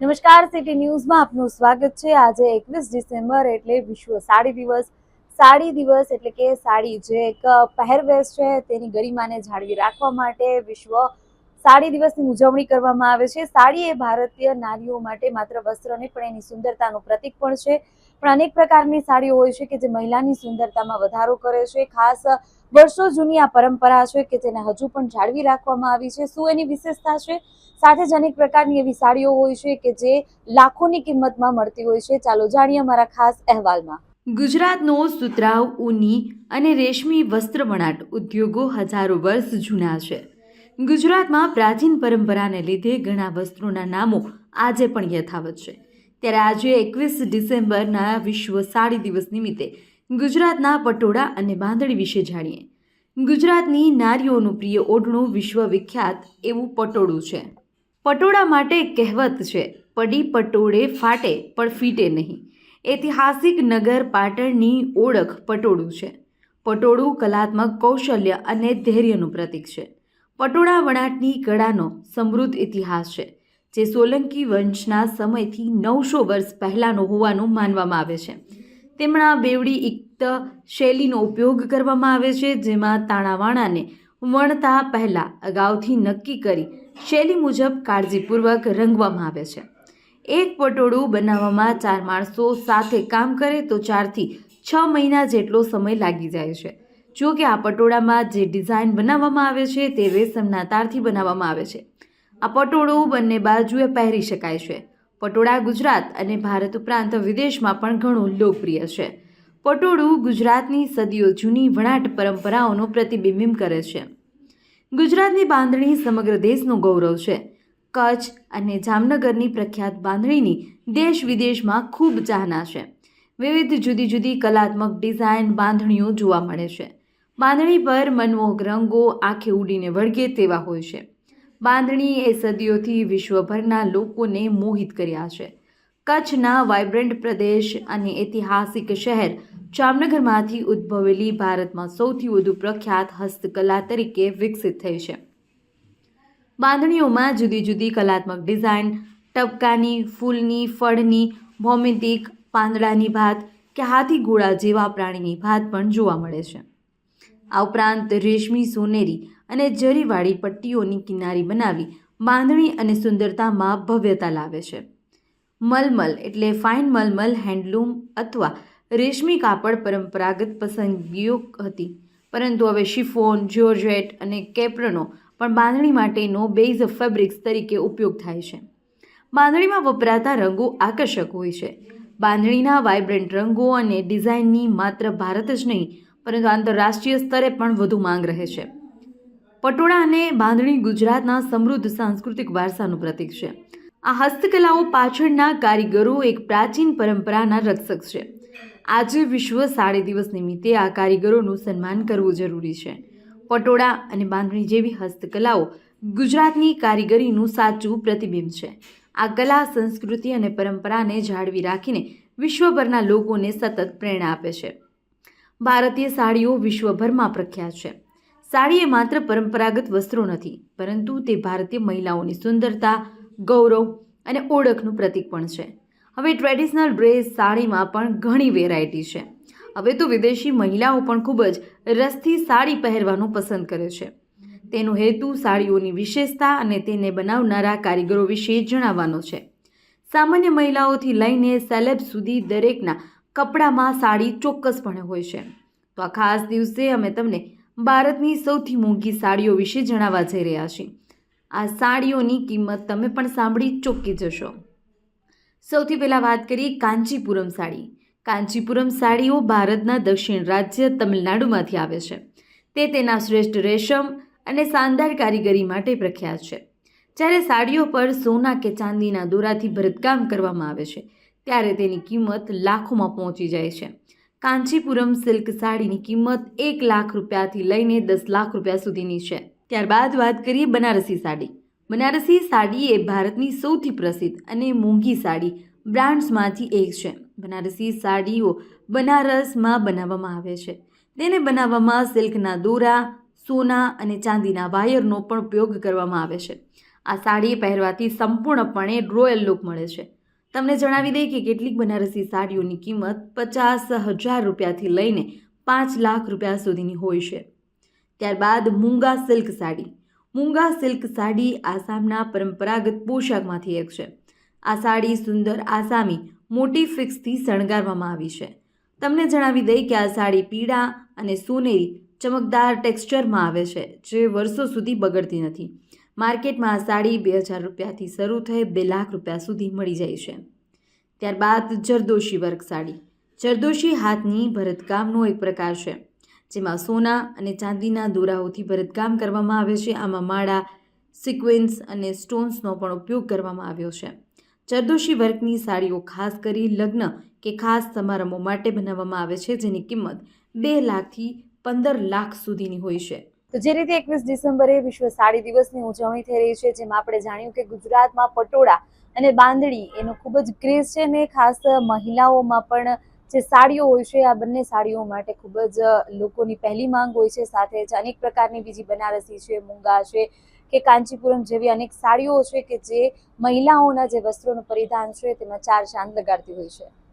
નમસ્કાર સિટી ન્યૂઝમાં આપનું સ્વાગત છે. આજે એકવીસ ડિસેમ્બર એટલે વિશ્વ સાડી દિવસ. સાડી દિવસ એટલે કે સાડી જે એક પહેરવેશ છે, તેની ગરિમાને જાળવી રાખવા માટે વિશ્વ સાડી દિવસની ઉજવણી કરવામાં આવે છે. સાડી એ ભારતીય નારીઓ માટે માત્ર વસ્ત્ર નહીં, પણ એની સુંદરતાનું પ્રતીક પણ છે. પણ અનેક પ્રકારની સાડીઓ હોય છે કે જે મહિલાની સુંદરતામાં વધારો કરે છે. ખાસ વર્ષો જૂની આ પરંપરા છે કે જેને હજુ પણ જાળવી રાખવામાં આવી છે. શું એની વિશેષતા છે? સાથે જ અનેક પ્રકારની એવી સાડીઓ હોય છે કે જે લાખોની કિંમતમાં મળતી હોય છે. ચાલો જાણીએ અમારા ખાસ અહેવાલમાં. ગુજરાતનો સુતરાઉ, ઊની અને રેશમી વસ્ત્ર વણાટ ઉદ્યોગો હજારો વર્ષ જૂના છે. ગુજરાતમાં પ્રાચીન પરંપરાને લીધે ઘણા વસ્ત્રોના નામો આજે પણ યથાવત છે. ત્યારે આજે એકવીસ ડિસેમ્બરના વિશ્વ સાડી દિવસ નિમિત્તે ગુજરાતના પટોળા અને બાંધણી વિશે જાણીએ. ગુજરાતની નારીઓનું પ્રિય ઓઢણું વિશ્વ વિખ્યાત એવું પટોળું છે. પટોળા માટે કહેવત છે, પડી પટોળે ફાટે, પણ ફીટે નહીં. ઐતિહાસિક નગર પાટણની ઓળખ પટોળું છે. પટોળું કલાત્મક કૌશલ્ય અને ધૈર્યનું પ્રતીક છે. પટોળા વણાટની કળાનો સમૃદ્ધ ઇતિહાસ છે. જે સોલંકી વંશના સમયથી નવસો વર્ષ પહેલાંનો હોવાનું માનવામાં આવે છે. તેમના બેવડી ઇક્ત શૈલીનો ઉપયોગ કરવામાં આવે છે, જેમાં તાણાવાણાને વણતા પહેલાં અગાઉથી નક્કી કરી શૈલી મુજબ કાળજીપૂર્વક રંગવામાં આવે છે. એક પટોળું બનાવવામાં ચાર માણસો સાથે કામ કરે તો ચારથી છ મહિના જેટલો સમય લાગી જાય છે. જો કે આ પટોળામાં જે ડિઝાઇન બનાવવામાં આવે છે, તે રેશમના તારથી બનાવવામાં આવે છે. આ પટોળું બંને બાજુએ પહેરી શકાય છે. પટોળા ગુજરાત અને ભારત ઉપરાંત વિદેશમાં પણ ઘણું લોકપ્રિય છે. પટોળું ગુજરાતની સદીઓ જૂની વણાટ પરંપરાઓનું પ્રતિબિંબિત કરે છે. ગુજરાતની બાંધણી સમગ્ર દેશનું ગૌરવ છે. કચ્છ અને જામનગરની પ્રખ્યાત બાંધણીની દેશ વિદેશમાં ખૂબ ચાહના છે. વિવિધ જુદી જુદી કલાત્મક ડિઝાઇન બાંધણીઓ જોવા મળે છે. બાંધણી પર મનમોહક રંગો આંખે ઉડીને વળગે તેવા હોય છે. બાંધણી એ સદીઓથી વિશ્વભરના લોકોને મોહિત કર્યા છે. કચ્છના વાઇબ્રન્ટ પ્રદેશ અને ઐતિહાસિક શહેર જામનગરમાંથી ઉદ્ભવેલી ભારતમાં સૌથી વધુ પ્રખ્યાત હસ્તકલા તરીકે વિકસિત થઈ છે. બાંધણીઓમાં જુદી જુદી કલાત્મક ડિઝાઇન, ટપકાની, ફૂલની, ફળની, ભૌમિતિક, પાંદડાની ભાત કે હાથી ઘોડા જેવા પ્રાણીની ભાત પણ જોવા મળે છે. આ ઉપરાંત રેશમી સોનેરી અને જરીવાળી પટ્ટીઓની કિનારી બનાવી બાંધણી અને સુંદરતામાં ભવ્યતા લાવે છે. મલમલ એટલે ફાઇન મલમલ હેન્ડલૂમ અથવા રેશમી કાપડ પરંપરાગત પસંદગીઓ હતી. પરંતુ હવે શિફોન, જ્યોર્જેટ અને કેપ્રનો પણ બાંધણી માટેનો બેઝ ફેબ્રિક્સ તરીકે ઉપયોગ થાય છે. બાંધણીમાં વપરાતા રંગો આકર્ષક હોય છે. બાંધણીના વાઇબ્રન્ટ રંગો અને ડિઝાઇનની માત્ર ભારત જ નહીં, પરંતુ આંતરરાષ્ટ્રીય સ્તરે પણ વધુ માંગ રહે છે. પટોળા અને બાંધણી ગુજરાતના સમૃદ્ધ સાંસ્કૃતિક વારસાનું પ્રતીક છે. આ હસ્તકલાઓ પાછળના કારીગરો એક પ્રાચીન પરંપરાના રક્ષક છે. આજે વિશ્વ સાડી દિવસ નિમિત્તે આ કારીગરોનું સન્માન કરવું જરૂરી છે. પટોળા અને બાંધણી જેવી હસ્તકલાઓ ગુજરાતની કારીગરીનું સાચું પ્રતિબિંબ છે. આ કલા, સંસ્કૃતિ અને પરંપરાને જાળવી રાખીને વિશ્વભરના લોકોને સતત પ્રેરણા આપે છે. ભારતીય સાડીઓ વિશ્વભરમાં પ્રખ્યાત છે. સાડી એ માત્ર પરંપરાગત વસ્ત્રો નથી, પરંતુ તે ભારતીય મહિલાઓની સુંદરતા, ગૌરવ અને ઓળખનું પ્રતીક પણ છે. હવે ટ્રેડિશનલ ડ્રેસ સાડીમાં પણ ઘણી વેરાયટી છે. હવે તો વિદેશી મહિલાઓ પણ ખૂબ જ રસથી સાડી પહેરવાનું પસંદ કરે છે. તેનો હેતુ સાડીઓની વિશેષતા અને તેને બનાવનારા કારીગરો વિશે જણાવવાનો છે. સામાન્ય મહિલાઓથી લઈને સેલેબ સુધી દરેકના કપડામાં સાડી ચોક્કસપણે હોય છે. તો આ ખાસ દિવસે અમે તમને ભારતની સૌથી મોંઘી સાડીઓ વિશે જણાવવા જઈ રહ્યા છીએ. આ સાડીઓની કિંમત તમે પણ સાંભળી ચોકી જશો. સૌથી પહેલાં વાત કરીએ કાંચીપુરમ સાડી. કાંચીપુરમ સાડીઓ ભારતના દક્ષિણ રાજ્ય તમિલનાડુમાંથી આવે છે. તે તેના શ્રેષ્ઠ રેશમ અને શાનદાર કારીગરી માટે પ્રખ્યાત છે. જ્યારે સાડીઓ પર સોના કે ચાંદીના દોરાથી ભરતકામ કરવામાં આવે છે, ત્યારે તેની કિંમત લાખોમાં પહોંચી જાય છે. કાંચીપુરમ સિલ્ક સાડીની કિંમત એક લાખ રૂપિયાથી લઈને દસ લાખ રૂપિયા સુધીની છે. ત્યારબાદ વાત કરીએ બનારસી સાડી. બનારસી સાડી એ ભારતની સૌથી પ્રસિદ્ધ અને મોંઘી સાડી બ્રાન્ડ્સમાંથી એક છે. બનારસી સાડીઓ બનારસમાં બનાવવામાં આવે છે. તેને બનાવવામાં સિલ્કના દોરા, સોના અને ચાંદીના વાયરનો પણ ઉપયોગ કરવામાં આવે છે. આ સાડી પહેરવાથી સંપૂર્ણપણે રોયલ લુક મળે છે. તમને જણાવી દઈએ કે કેટલીક બનારસી સાડીઓની કિંમત પચાસ હજાર રૂપિયાથી લઈને પાંચ લાખ રૂપિયા સુધીની હોય છે. ત્યારબાદ મૂંગા સિલ્ક સાડી. મૂંગા સિલ્ક સાડી આસામના પરંપરાગત પોશાકમાંથી એક છે. આ સાડી સુંદર આસામી, મોટી ફિક્સથી શણગારવામાં આવી છે. તમને જણાવી દઈ કે આ સાડી પીળા અને સોનેરી, ચમકદાર ટેક્સચરમાં આવે છે, જે વર્ષો સુધી બગડતી નથી. માર્કેટમાં આ સાડી બે હજાર રૂપિયાથી શરૂ થઈ બે લાખ રૂપિયા સુધી મળી જાય છે. ત્યારબાદ જરદોશી વર્ક સાડી. જરદોશી હાથની ભરતકામનો એક પ્રકાર છે, જેમાં સોના અને ચાંદીના દોરાઓથી ભરતકામ કરવામાં આવે છે. આમાં માળા, સિક્વેન્સ અને સ્ટોન્સનો પણ ઉપયોગ કરવામાં આવ્યો છે. જરદોશી વર્કની સાડીઓ ખાસ કરી લગ્ન કે ખાસ સમારંભો માટે બનાવવામાં આવે છે, જેની કિંમત બે લાખથી પંદર લાખ સુધીની હોય છે. તો જે રીતે એકવીસ ડિસેમ્બરે વિશ્વ સાડી દિવસની ઉજવણી થઈ રહી છે, જેમાં આપણે જાણ્યું કે ગુજરાતમાં પટોળા અને બાંધણી એનો ખૂબ જ ક્રેઝ છે ને ખાસ મહિલાઓમાં પણ જે સાડીઓ હોય છે, આ બંને સાડીઓ માટે ખૂબ જ લોકોની પહેલી માંગ હોય છે. સાથે જ અનેક પ્રકારની બીજી બનારસી છે, મૂંગા છે કે કાંચીપુરમ જેવી અનેક સાડીઓ છે કે જે મહિલાઓના જે વસ્ત્રોનું પરિધાન છે, તેમાં ચાર ચાંદ લગાડતી હોય છે.